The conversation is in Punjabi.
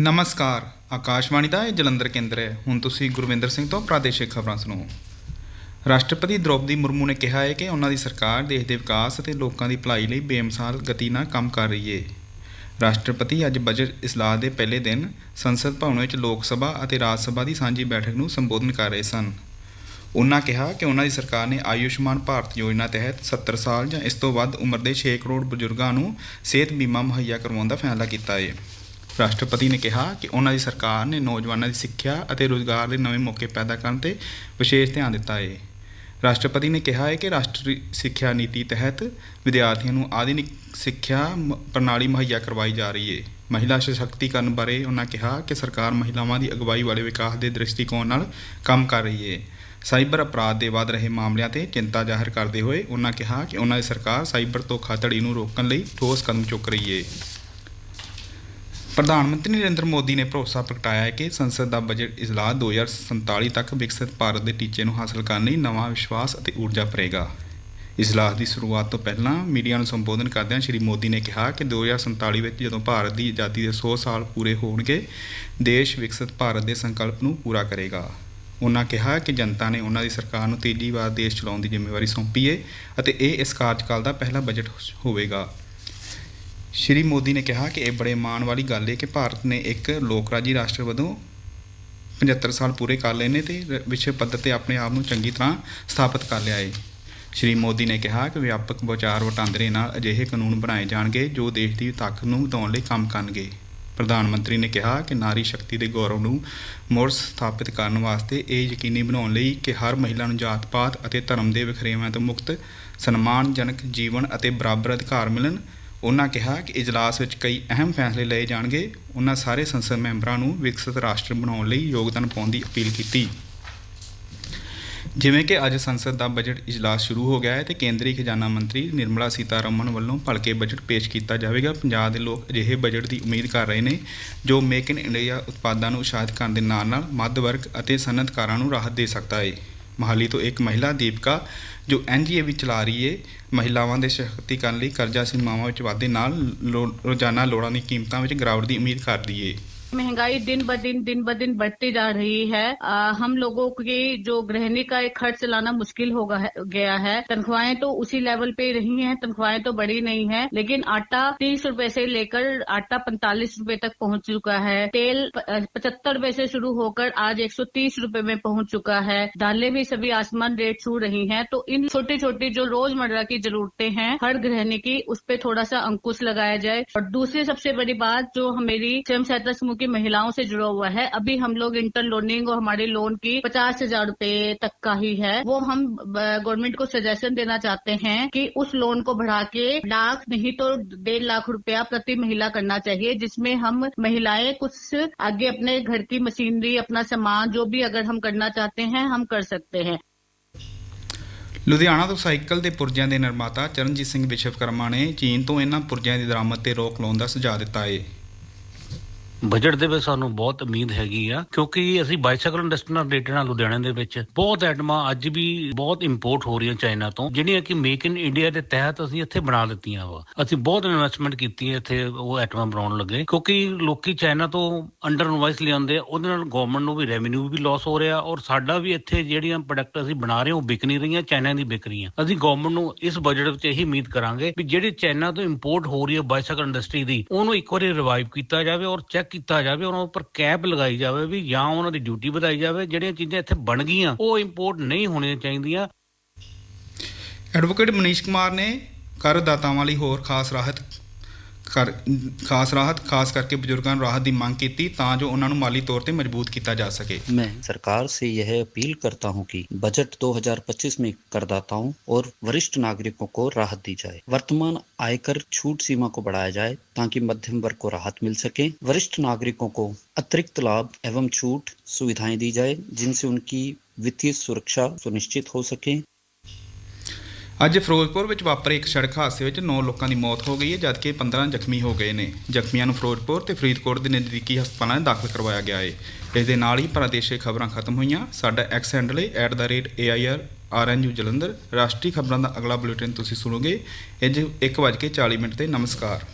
ਨਮਸਕਾਰ, ਆਕਾਸ਼ਵਾਣੀ ਦਾ ਇਹ ਜਲੰਧਰ ਕੇਂਦਰ ਹੈ। ਹੁਣ ਤੁਸੀਂ ਗੁਰਵਿੰਦਰ ਸਿੰਘ ਤੋਂ ਪ੍ਰਾਦੇਸ਼ਿਕ ਖਬਰਾਂ ਸੁਣੋ। ਰਾਸ਼ਟਰਪਤੀ ਦ੍ਰੋਪਦੀ ਮੁਰਮੂ ਨੇ ਕਿਹਾ ਹੈ ਕਿ ਉਹਨਾਂ ਦੀ ਸਰਕਾਰ ਦੇਸ਼ ਦੇ ਵਿਕਾਸ ਅਤੇ ਲੋਕਾਂ ਦੀ ਭਲਾਈ ਲਈ ਬੇਮਿਸਾਲ ਗਤੀ ਨਾਲ ਕੰਮ ਕਰ ਰਹੀ ਹੈ ਰਾਸ਼ਟਰਪਤੀ ਅੱਜ ਬਜਟ ਇਸਲਾਹ ਦੇ ਪਹਿਲੇ ਦਿਨ ਸੰਸਦ ਭਵਨ ਵਿੱਚ ਲੋਕ ਸਭਾ ਅਤੇ ਰਾਜ ਸਭਾ ਦੀ ਸਾਂਝੀ ਬੈਠਕ ਨੂੰ ਸੰਬੋਧਨ ਕਰ ਰਹੇ ਸਨ। ਉਹਨਾਂ ਕਿਹਾ ਕਿ ਉਹਨਾਂ ਦੀ ਸਰਕਾਰ ਨੇ ਆਯੁਸ਼ਮਾਨ ਭਾਰਤ ਯੋਜਨਾ ਤਹਿਤ 70 ਸਾਲ ਜਾਂ ਇਸ ਤੋਂ ਵੱਧ ਉਮਰ ਦੇ 6 ਕਰੋੜ ਬਜ਼ੁਰਗਾਂ ਨੂੰ ਸਿਹਤ ਬੀਮਾ ਮੁਹੱਈਆ ਕਰਵਾਉਣ ਦਾ ਫੈਸਲਾ ਕੀਤਾ ਹੈ ਰਾਸ਼ਟਰਪਤੀ ਨੇ ਕਿਹਾ ਕਿ ਉਹਨਾਂ ਦੀ ਸਰਕਾਰ ਨੇ ਨੌਜਵਾਨਾਂ ਦੀ ਸਿੱਖਿਆ ਅਤੇ ਰੋਜ਼ਗਾਰ ਦੇ ਨਵੇਂ ਮੌਕੇ ਪੈਦਾ ਕਰਨ ਤੇ ਵਿਸ਼ੇਸ਼ ਧਿਆਨ ਦਿੱਤਾ ਹੈ ਰਾਸ਼ਟਰਪਤੀ ਨੇ ਕਿਹਾ ਹੈ ਕਿ ਰਾਸ਼ਟਰੀ ਸਿੱਖਿਆ ਨੀਤੀ ਤਹਿਤ ਵਿਦਿਆਰਥੀਆਂ ਨੂੰ ਆਧੁਨਿਕ ਸਿੱਖਿਆ ਮ- ਪ੍ਰਣਾਲੀ ਮੁਹੱਈਆ ਕਰਵਾਈ ਜਾ ਰਹੀ ਹੈ ਮਹਿਲਾ ਸਸ਼ਕਤੀਕਰਨ ਬਾਰੇ ਉਹਨਾਂ ਕਿਹਾ ਕਿ ਸਰਕਾਰ ਮਹਿਲਾਵਾਂ ਦੀ ਅਗਵਾਈ ਵਾਲੇ ਵਿਕਾਸ ਦੇ ਦ੍ਰਿਸ਼ਟੀਕੋਣ ਨਾਲ ਕੰਮ ਕਰ ਰਹੀ ਹੈ ਸਾਈਬਰ ਅਪਰਾਧ ਦੇ ਵੱਧ ਰਹੇ ਮਾਮਲਿਆਂ ਤੇ ਚਿੰਤਾ ਜ਼ਾਹਰ ਕਰਦੇ ਹੋਏ ਉਹਨਾਂ ਕਿਹਾ ਕਿ ਉਹਨਾਂ ਦੀ ਸਰਕਾਰ ਸਾਈਬਰ ਧੋਖਾਧੜੀ ਨੂੰ ਰੋਕਣ ਲਈ ਠੋਸ ਕਦਮ ਚੁੱਕ ਰਹੀ ਹੈ ਪ੍ਰਧਾਨ ਮੰਤਰੀ ਨਰਿੰਦਰ ਮੋਦੀ ਨੇ ਭਰੋਸਾ ਪ੍ਰਗਟਾਇਆ ਹੈ ਕਿ ਸੰਸਦ ਦਾ ਬਜਟ ਇਜਲਾਸ 2047 ਤੱਕ ਵਿਕਸਿਤ ਭਾਰਤ ਦੇ ਟੀਚੇ ਨੂੰ ਹਾਸਲ ਕਰਨ ਲਈ ਨਵਾਂ ਵਿਸ਼ਵਾਸ ਅਤੇ ਊਰਜਾ ਭਰੇਗਾ। ਇਜਲਾਸ ਦੀ ਸ਼ੁਰੂਆਤ ਤੋਂ ਪਹਿਲਾਂ ਮੀਡੀਆ ਨੂੰ ਸੰਬੋਧਨ ਕਰਦਿਆਂ ਸ਼੍ਰੀ ਮੋਦੀ ਨੇ ਕਿਹਾ ਕਿ 2047 ਵਿੱਚ ਜਦੋਂ ਭਾਰਤ ਦੀ ਆਜ਼ਾਦੀ ਦੇ 100 ਸਾਲ ਪੂਰੇ ਹੋਣਗੇ, ਦੇਸ਼ ਵਿਕਸਿਤ ਭਾਰਤ ਦੇ ਸੰਕਲਪ ਨੂੰ ਪੂਰਾ ਕਰੇਗਾ। ਉਹਨਾਂ ਕਿਹਾ ਕਿ ਜਨਤਾ ਨੇ ਉਹਨਾਂ ਦੀ ਸਰਕਾਰ ਨੂੰ ਤੀਜੀ ਵਾਰ ਦੇਸ਼ ਚਲਾਉਣ ਦੀ ਜ਼ਿੰਮੇਵਾਰੀ ਸੌਂਪੀ ਹੈ ਅਤੇ ਇਹ ਇਸ ਕਾਰਜਕਾਲ ਦਾ ਪਹਿਲਾ ਬਜਟ ਹੋਵੇਗਾ। ਸ਼੍ਰੀ ਮੋਦੀ ਨੇ ਕਿਹਾ ਕਿ ਇਹ ਬੜੇ ਮਾਣ ਵਾਲੀ ਗੱਲ ਹੈ ਕਿ ਭਾਰਤ ਨੇ ਇੱਕ ਲੋਕਰਾਜੀ ਰਾਸ਼ਟਰ ਵਜੋਂ 75 ਸਾਲ ਪੂਰੇ ਕਰ ਲਏ ਨੇ ਤੇ ਵਿਸ਼ਵ ਪੱਧਰ ਤੇ ਆਪਣੇ ਆਪ ਨੂੰ ਚੰਗੀ ਤਰ੍ਹਾਂ ਸਥਾਪਿਤ ਕਰ ਲਿਆ ਹੈ ਸ਼੍ਰੀ ਮੋਦੀ ਨੇ ਕਿਹਾ ਕਿ ਵਿਆਪਕ ਵਿਚਾਰ ਵਟਾਂਦਰੇ ਨਾਲ ਅਜਿਹੇ ਕਾਨੂੰਨ ਬਣਾਏ ਜਾਣਗੇ ਜੋ ਦੇਸ਼ ਦੀ ਤਾਕਤ ਨੂੰ ਵਧਾਉਣ ਲਈ ਕੰਮ ਕਰਨਗੇ। ਪ੍ਰਧਾਨ ਮੰਤਰੀ ਨੇ ਕਿਹਾ ਕਿ ਨਾਰੀ ਸ਼ਕਤੀ ਦੇ ਗੌਰਵ ਨੂੰ ਮੁੜ ਸਥਾਪਿਤ ਕਰਨ ਵਾਸਤੇ ਇਹ ਯਕੀਨੀ ਬਣਾਉਣ ਲਈ ਕਿ ਹਰ ਮਹਿਲਾ ਨੂੰ ਜਾਤ-ਪਾਤ ਅਤੇ ਧਰਮ ਦੇ ਵਖਰੇਵਿਆਂ ਤੋਂ ਮੁਕਤ, ਸਨਮਾਨਜਨਕ ਜੀਵਨ ਅਤੇ ਬਰਾਬਰ ਅਧਿਕਾਰ ਮਿਲਣ। ਉਹਨਾਂ ਕਿਹਾ ਕਿ ਇਜਲਾਸ ਵਿੱਚ ਕਈ ਅਹਿਮ ਫੈਸਲੇ ਲਏ ਜਾਣਗੇ। ਉਹਨਾਂ ਸਾਰੇ ਸੰਸਦ ਮੈਂਬਰਾਂ ਨੂੰ ਵਿਕਸਿਤ ਰਾਸ਼ਟਰ ਬਣਾਉਣ ਲਈ ਯੋਗਦਾਨ ਪਾਉਣ ਦੀ ਅਪੀਲ ਕੀਤੀ। ਜਿਵੇਂ ਕਿ ਅੱਜ ਸੰਸਦ ਦਾ ਬਜਟ ਇਜਲਾਸ ਸ਼ੁਰੂ ਹੋ ਗਿਆ ਹੈ ਤੇ ਕੇਂਦਰੀ ਖਜ਼ਾਨਾ ਮੰਤਰੀ ਨਿਰਮਲਾ ਸੀਤਾਰਮਨ ਵੱਲੋਂ ਭਲਕੇ ਬਜਟ ਪੇਸ਼ ਕੀਤਾ ਜਾਵੇਗਾ। ਪੰਜਾਬ ਦੇ ਲੋਕ ਅਜਿਹੇ ਬਜਟ ਦੀ ਉਮੀਦ ਕਰ ਰਹੇ ਨੇ, ਜੋ ਮੇਕ ਇਨ ਇੰਡੀਆ ਉਤਪਾਦਾਂ ਨੂੰ ਉਤਸ਼ਾਹਿਤ ਕਰਨ ਦੇ ਨਾਲ ਨਾਲ ਮੱਧ ਵਰਗ ਅਤੇ ਸਨਅਤਕਾਰਾਂ ਨੂੰ ਰਾਹਤ ਦੇ ਸਕਦਾ ਹੈ ਮਹਾਲੀ ਤੋਂ ਇੱਕ ਮਹਿਲਾ ਦੀਪਕਾ, ਜੋ ਐਨਜੀਏ ਵੀ ਚਲਾ ਰਹੀ ਹੈ ਮਹਿਲਾਵਾਂ ਦੇ ਸਸ਼ਕਤੀਕਰਨ ਲਈ ਕਰਜ਼ਾ ਸੀਮਾਵਾਂ ਵਿੱਚ ਵਾਧੇ ਨਾਲ ਲੋ- ਰੋਜ਼ਾਨਾ ਲੋੜਾਂ ਦੀ ਕੀਮਤਾਂ ਵਿੱਚ ਗਿਰਾਵਟ ਦੀ ਉਮੀਦ ਕਰਦੀ ਹੈ महँगाई दिन ब दिन दिन ब दिन बढ़ती जा रही है। आ, हम लोगों की जो गृहिणी का एक खर्च चलाना मुश्किल हो गया है। तनख्वाहें तो उसी लेवल पे रही हैं तनख्वाहें तो बढ़ी नहीं है लेकिन आटा तीस रुपए से लेकर आटा पैंतालीस रुपए तक पहुँच चुका है। तेल पचहत्तर रुपए से शुरू होकर आज एक सौ तीस रुपए में पहुँच चुका है। दालें भी सभी आसमान रेट छू रही हैं तो इन छोटी छोटी जो रोज़मर्रा की जरूरतें हैं हर गृहिणी की उस पर थोड़ा सा अंकुश लगाया जाए। और दूसरी सबसे बड़ी बात जो मेरी स्वयं सहायता समूह की महिलाओं से जुड़ा हुआ है अभी हम लोग इंटर लोनिंग और हमारे लोन की पचास हजार रूपए तक का ही है वो हम गवर्नमेंट को सजेशन देना चाहते हैं कि उस लोन को बढ़ा के लाख नहीं तो डेढ़ लाख रुपया प्रति महिला करना चाहिए जिसमें हम महिलाएं कुछ आगे अपने घर की मशीनरी अपना सामान जो भी अगर हम करना चाहते हैं हम कर सकते हैं ਲੁਧਿਆਣਾ ਤੋਂ ਸਾਈਕਲ ਦੇ ਪੁਰਜਿਆਂ ਦੇ ਨਿਰਮਾਤਾ ਚਰਨਜੀਤ ਸਿੰਘ ਵਿਸ਼ਵਕਰਮਾ ਨੇ ਚੀਨ ਤੋਂ ਇਹਨਾਂ ਪੁਰਜਿਆਂ ਦੀ ਦਰਾਮਦ ਤੇ ਰੋਕ ਲਾਉਣ ਦਾ ਸੁਝਾਅ ਦਿੱਤਾ ਹੈ ਬਜਟ ਦੇ ਵਿੱਚ ਸਾਨੂੰ ਬਹੁਤ ਉਮੀਦ ਹੈਗੀ ਆ, ਕਿਉਂਕਿ ਅਸੀਂ ਬਾਈਸਾਈਕਲ ਇੰਡਸਟਰੀ ਨਾਲ ਰਿਲੇਟਡ ਆ ਲੁਧਿਆਣੇ ਦੇ ਵਿੱਚ। ਬਹੁਤ ਆਈਟਮਾਂ ਅੱਜ ਵੀ ਬਹੁਤ ਇੰਪੋਰਟ ਹੋ ਰਹੀਆਂ ਚਾਈਨਾ ਤੋਂ, ਜਿਹੜੀਆਂ ਕਿ ਮੇਕ ਇਨ ਇੰਡੀਆ ਦੇ ਤਹਿਤ ਅਸੀਂ ਇੱਥੇ ਬਣਾ ਦਿੱਤੀਆਂ ਵਾ। ਅਸੀਂ ਬਹੁਤ ਇਨਵੈਸਟਮੈਂਟ ਕੀਤੀ ਹੈ ਇੱਥੇ, ਉਹ ਆਈਟਮਾਂ ਬਣਾਉਣ ਲੱਗੇ। ਕਿਉਂਕਿ ਲੋਕੀ ਚਾਈਨਾ ਤੋਂ ਅੰਡਰ ਇਨਵਾਈਸ ਲਿਆਉਂਦੇ ਆ, ਉਹਦੇ ਨਾਲ ਗਵਰਨਮੈਂਟ ਨੂੰ ਵੀ ਰੈਵਨਿਊ ਵੀ ਲਾਸ ਹੋ ਰਿਹਾ, ਔਰ ਸਾਡਾ ਵੀ ਇੱਥੇ ਜਿਹੜੀਆਂ ਪ੍ਰੋਡਕਟ ਅਸੀਂ ਬਣਾ ਰਹੇ ਹਾਂ, ਉਹ ਵਿਕ ਨਹੀਂ ਰਹੀਆਂ, ਚਾਈਨਾ ਦੀ ਵਿਕ ਰਹੀਆਂ। ਅਸੀਂ ਗਵਰਨਮੈਂਟ ਨੂੰ ਇਸ ਬਜਟ ਵਿੱਚ ਇਹੀ ਉਮੀਦ ਕਰਾਂਗੇ ਵੀ ਜਿਹੜੀ ਚਾਈਨਾ ਤੋਂ ਇੰਪੋਰਟ ਹੋ ਰਹੀ ਹੈ ਬਾਈਸਾਈਕਲ ਇੰਡਸਟਰੀ ਦੀ, ਉਹਨੂੰ ਇੱਕ ਵਾਰੀ ਰਿਵਾਈਵ ਕੀਤਾ ਜਾਵੇ, ਔਰ ਚੈੱਕ ਕੀਤਾ ਜਾਵੇ, ਉਹਨਾਂ ਉੱਪਰ ਕੈਪ ਲਗਾਈ ਜਾਵੇ ਵੀ ਜਾਂ ਉਹਨਾਂ ਦੀ ਡਿਊਟੀ ਵਧਾਈ ਜਾਵੇ, ਜਿਹੜੀਆਂ ਚੀਜ਼ਾਂ ਇੱਥੇ ਬਣ ਗਈਆਂ, ਉਹ ਇੰਪੋਰਟ ਨਹੀਂ ਹੋਣੀਆਂ ਚਾਹੀਦੀਆਂ। ਐਡਵੋਕੇਟ ਮਨੀਸ਼ ਕੁਮਾਰ ਨੇ ਕਰਦਾਤਾਵਾਂ ਲਈ ਹੋਰ ਖਾਸ ਰਾਹਤ ਕਰ ਖਾਸ ਰਾਹਤ ਖਾਸ ਕਰਕੇ ਬਜ਼ੁਰਗਾਂ ਨੂੰ ਰਾਹਤ ਦੀ ਮੰਗ ਕੀਤੀ ਤਾਂ ਜੋ ਉਹਨਾਂ ਨੂੰ ਮਾਲੀ ਤੌਰ ਤੇ ਮਜ਼ਬੂਤ ਕੀਤਾ ਜਾ ਸਕੇ मैं सरकार से यह अपील करता हूं कि बजट 2025 में करदाताओं और वरिष्ठ नागरिकों को राहत दी जाए वर्तमान आयकर छूट सीमा को बढ़ाया जाए ताकि मध्यम वर्ग को राहत मिल सके वरिष्ठ नागरिकों को अतिरिक्त लाभ एवं छूट सुविधाएं दी जाए जिनसे उनकी वित्तीय सुरक्षा सुनिश्चित हो सके ਅੱਜ ਫਿਰੋਜ਼ਪੁਰ ਵਿੱਚ ਵਾਪਰੇ ਇੱਕ ਸੜਕ ਹਾਦਸੇ ਵਿੱਚ 9 ਲੋਕਾਂ ਦੀ ਮੌਤ ਹੋ ਗਈ ਹੈ, ਜਦਕਿ 15 ਜ਼ਖਮੀ ਹੋ ਗਏ ਨੇ। ਜ਼ਖਮੀਆਂ ਨੂੰ ਫਿਰੋਜ਼ਪੁਰ ਤੇ ਫਰੀਦਕੋਟ ਦੇ ਨਜ਼ਦੀਕੀ ਹਸਪਤਾਲਾਂ 'ਚ ਦਾਖਲ ਕਰਵਾਇਆ ਗਿਆ ਹੈ ਇਸ ਦੇ ਨਾਲ ਹੀ ਪ੍ਰਾਦੇਸ਼ਿਕ ਖਬਰਾਂ ਖਤਮ ਹੋਈਆਂ। ਸਾਡਾ ਐਕਸ ਹੈਂਡਲ ਹੈ @air ਆਰਐਨਯੂ ਜਲੰਧਰ। ਰਾਸ਼ਟਰੀ ਖਬਰਾਂ ਦਾ ਅਗਲਾ ਬੁਲੇਟਿਨ ਤੁਸੀਂ ਸੁਣੋਗੇ। ਇਹ 1:40 ਮਿੰਟ ਤੇ ਨਮਸਕਾਰ।